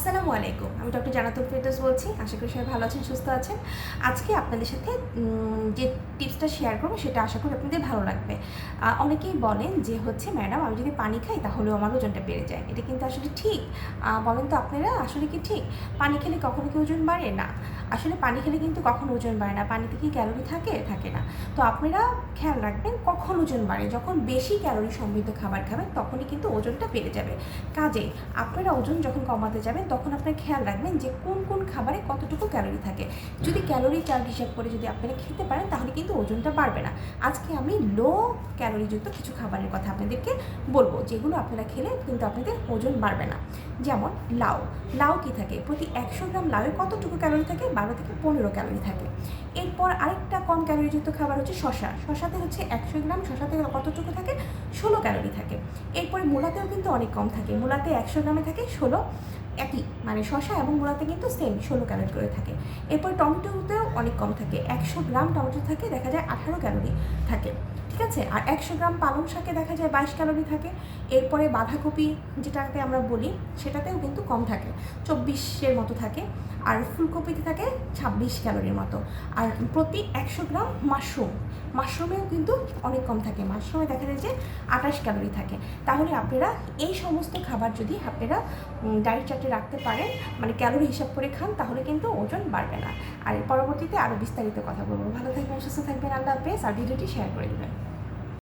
আসসালামু আলাইকুম। আমি ডক্টর জানাতুল ফেরদৌস বলছি। আশা করি সবাই ভালো আছেন, সুস্থ আছেন। আজকে আপনাদের সাথে যে টিপসটা শেয়ার করব, সেটা আশা করি আপনাদের ভালো লাগবে। অনেকেই বলেন যে হচ্ছে, ম্যাডাম, আমি যদি পানি খাই, তাহলেও আমার ওজনটা বেড়ে যায়। এটা কিন্তু আসলে ঠিক। বলেন তো আপনারা, আসলে কি ঠিক? পানি খেলে কখনো কি ওজন বাড়ে? না। আসলে পানি খেলে কিন্তু কখনো ওজন বাড়ে না। পানিতে কি ক্যালোরি থাকে? থাকে না। তো আপনারা খেয়াল রাখবেন কখন ওজন বাড়ে। যখন বেশি ক্যালোরি সমৃদ্ধ খাবার খাবেন, তখনই কিন্তু ওজনটা বেড়ে যাবে। কাজেই আপনারা ওজন যখন কমাতে যাবেন, তখন আপনার খেয়াল রাখবেন যে কোন কোন খাবারে কতটুকু ক্যালোরি থাকে। যদি ক্যালোরি চার্ট হিসাব করে যদি আপনারা খেতে পারেন, তাহলে কিন্তু ওজনটা বাড়বে না। আজকে আমি লো ক্যালোরিযুক্ত কিছু খাবারের কথা আপনাদেরকে বলব, যেগুলো আপনারা খেলে কিন্তু আপনাদের ওজন বাড়বে না। যেমন লাউ। লাউ কি থাকে? প্রতি একশো গ্রাম লাউয়ে কতটুকু ক্যালোরি থাকে? বারো থেকে পনেরো ক্যালোরি থাকে। এরপর আরেকটা কম ক্যালোরিযুক্ত খাবার হচ্ছে শশা শশাতে হচ্ছে একশো গ্রাম শশাতে কতটুকু থাকে? ষোলো ক্যালোরি থাকে। এরপরে মূলাতেও কিন্তু অনেক কম থাকে। মূলাতে একশো গ্রামে থাকে, ষোলো একই। মানে শশা এবং মূলাতে কিন্তু সেম ষোলো ক্যালোরি করে থাকে। এরপর টমেটোতেও অনেক কম থাকে। একশো গ্রাম টমেটো থাকে, দেখা যায় আঠারো ক্যালোরি থাকে। ঠিক আছে? আর একশো গ্রাম পালং শাকে দেখা যায় বাইশ ক্যালোরি থাকে। এরপরে বাঁধাকপি যেটাকে আমরা বলি, সেটাতেও কিন্তু কম থাকে। চব্বিশের মতো থাকে। আর ফুলকপিতে থাকে ছাব্বিশ ক্যালোরির মতো। আর প্রতি একশো গ্রাম মাশরুম। মাশরুমেও কিন্তু অনেক কম থাকে। মাশরুমে দেখা যায় যে আঠাশ ক্যালোরি থাকে। তাহলে আপনারা এই সমস্ত খাবার যদি আপনারা ডায়েট চার্টে রাখতে পারেন মানে ক্যালোরি হিসাব করে খান, তাহলে কিন্তু ওজন বাড়বে না। আর পরবর্তীতে আরও বিস্তারিত কথা বলব। ভালো থাকবেন, সুস্থ থাকবেন। আল্লাহ হাফেজ। আর ভিডিওটি শেয়ার করে দেবেন।